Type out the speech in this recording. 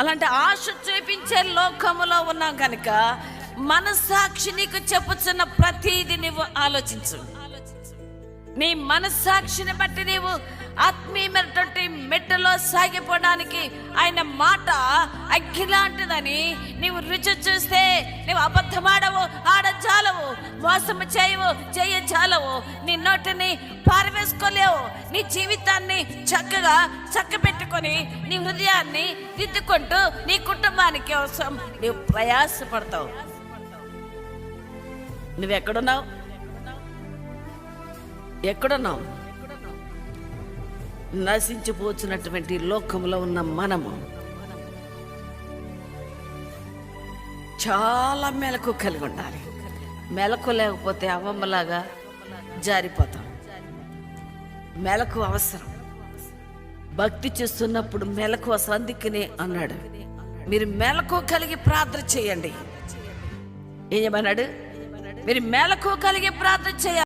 అలాంటి ఆశ చూపించే లోకములో ఉన్నాం కనుక మనస్సాక్షి నీకు చెప్పుచున్న ప్రతిదీ నువ్వు ఆలోచించు. నీ మనస్సాక్షిని బట్టి నీవు ఆత్మీయమైనటువంటి మెట్టలో సాగిపోవడానికి ఆయన మాట అగ్గిలాంటిదని నీవు రుచి చూస్తే నీవు అబద్ధం వాసము చేయవు చేయించాలవు నీ నోటిని పారవేసుకోలేవు. నీ జీవితాన్ని చక్కగా చక్కబెట్టుకొని నీ హృదయాన్ని దిద్దుకుంటూ నీ కుటుంబానికి అవసరం. నువ్వు ప్రయాసపడతావు. నువ్వెక్కడున్నావు? ఎక్కడున్నావు? నశించిపోతున్నటువంటి లోకంలో ఉన్న మనము చాలా మెలకు కలిగి ఉండాలి. మెలకు లేకపోతే అవ్వమ్మలాగా జారిపోతాం. మెలకు అవసరం. భక్తి చేస్తున్నప్పుడు మెలకు సందిక్కునే అన్నాడు. మీరు మెలకు కలిగి ప్రార్థన చేయండి. ఏమన్నాడు మీరు మెలకు కలిగి ప్రార్థన చేయాలి